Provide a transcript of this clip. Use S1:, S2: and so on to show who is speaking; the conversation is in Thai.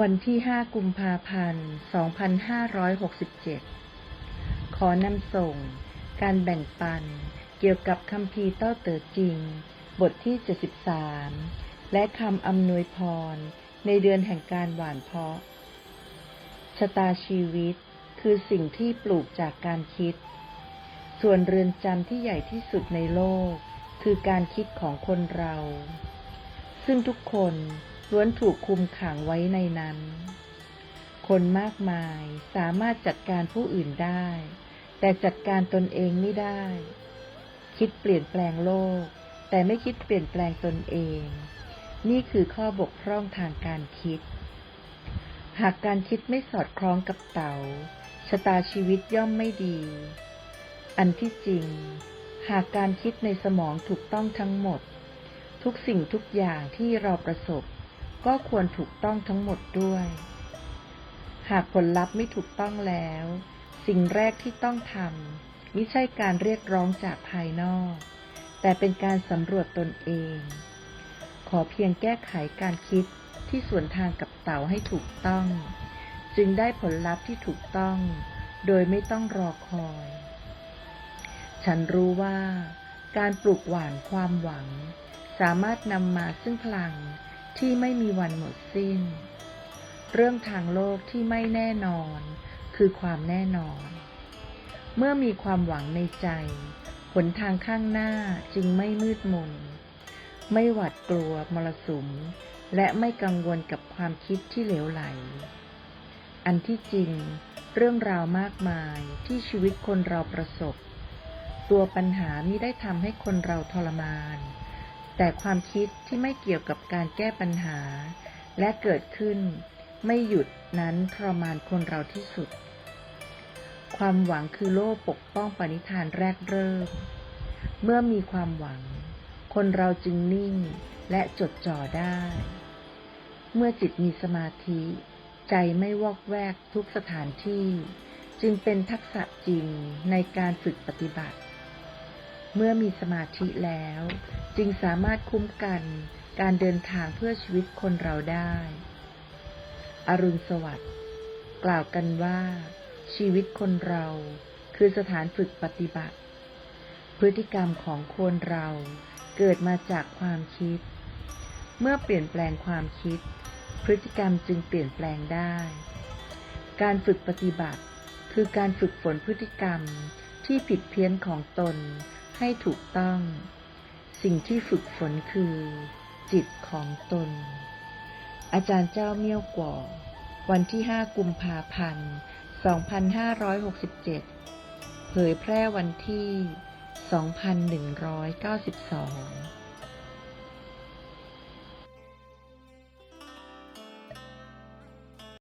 S1: วันที่ 5 กุมภาพันธ์ 2567 ขอนำส่ง การแบ่งปัน เกี่ยวกับคำพีเต้าเต๋อจริง บทที่ 73 และคำอำนวยพร ในเดือนแห่งการหว่านเพาะ ชะตาชีวิตคือสิ่งที่ปลูกจากการคิด ส่วนเรือนจำที่ใหญ่ที่สุดในโลก คือการคิดของคนเรา ซึ่งทุกคน ล้วนถูกคุมขังไว้ในนั้น คนมากมายสามารถจัดการผู้อื่นได้ แต่จัดการตนเองไม่ได้ คิดเปลี่ยนแปลงโลก แต่ไม่คิดเปลี่ยนแปลงตนเอง นี่คือข้อบกพร่องทางการคิด หากการคิดไม่สอดคล้องกับเต๋าชะตาชีวิตย่อมไม่ดี อันที่จริง หากการคิดในสมองถูกต้องทั้งหมด ทุกสิ่งทุกอย่างที่เราประสบ ก็ควรถูกต้องทั้งหมดด้วย หากผลลัพธ์ไม่ถูกต้องแล้ว สิ่งแรกที่ต้องทำไม่ใช่การเรียกร้องจากภายนอก แต่เป็นการสำรวจตนเอง ขอเพียงแก้ไขการคิดที่สวนทางกับเต่าให้ถูกต้อง จึงได้ผลลัพธ์ที่ถูกต้อง โดยไม่ต้องรอคอย ฉันรู้ว่า การปลูกหว่านความหวัง สามารถนำมาซึ่งพลัง ที่ไม่มีวันหมดสิ้น เรื่องทางโลกที่ไม่แน่นอน คือความแน่นอน เมื่อมีความหวังในใจผลทางข้างหน้าจึงไม่มืดมน ไม่หวาดกลัวมรสุม และไม่กังวลกับความคิดที่เหลวไหล อันที่จริง เรื่องราวมากมายที่ชีวิตคนเราประสบ ตัวปัญหามิได้ทำให้คนเราทรมาน แต่ความคิดที่ไม่เกี่ยวกับการแก้ปัญหา และเกิดขึ้น ไม่หยุดนั้นทรมานคนเราที่สุด ความหวังคือโล่ปกป้องปณิธานแรกเริ่ม เมื่อมีความหวัง คนเราจึงนิ่งและจดจ่อได้ เมื่อจิตมีสมาธิ ใจไม่วอกแวกทุกสถานที่ จึงเป็นทักษะจริงในการฝึกปฏิบัติ เมื่อมีสมาธิแล้ว จึงสามารถคุ้มกันการเดินทางเพื่อชีวิตคนเราได้ อรุณสวัสดิ์กล่าวกันว่า ชีวิตคนเราคือสถานฝึกปฏิบัติ พฤติกรรมของคนเราเกิดมาจากความคิด เมื่อเปลี่ยนแปลงความคิด พฤติกรรมจึงเปลี่ยนแปลงได้ การฝึกปฏิบัติ คือการฝึกฝนพฤติกรรมที่ผิดเพี้ยนของตนให้ถูกต้อง สิ่งที่ฝึกฝนคือ จิตของตน อาจารย์เจ้าเมี่ยวกว่า วันที่ 5 กุมภาพันธ์ 2567 เผยแพร่วันที่ 2192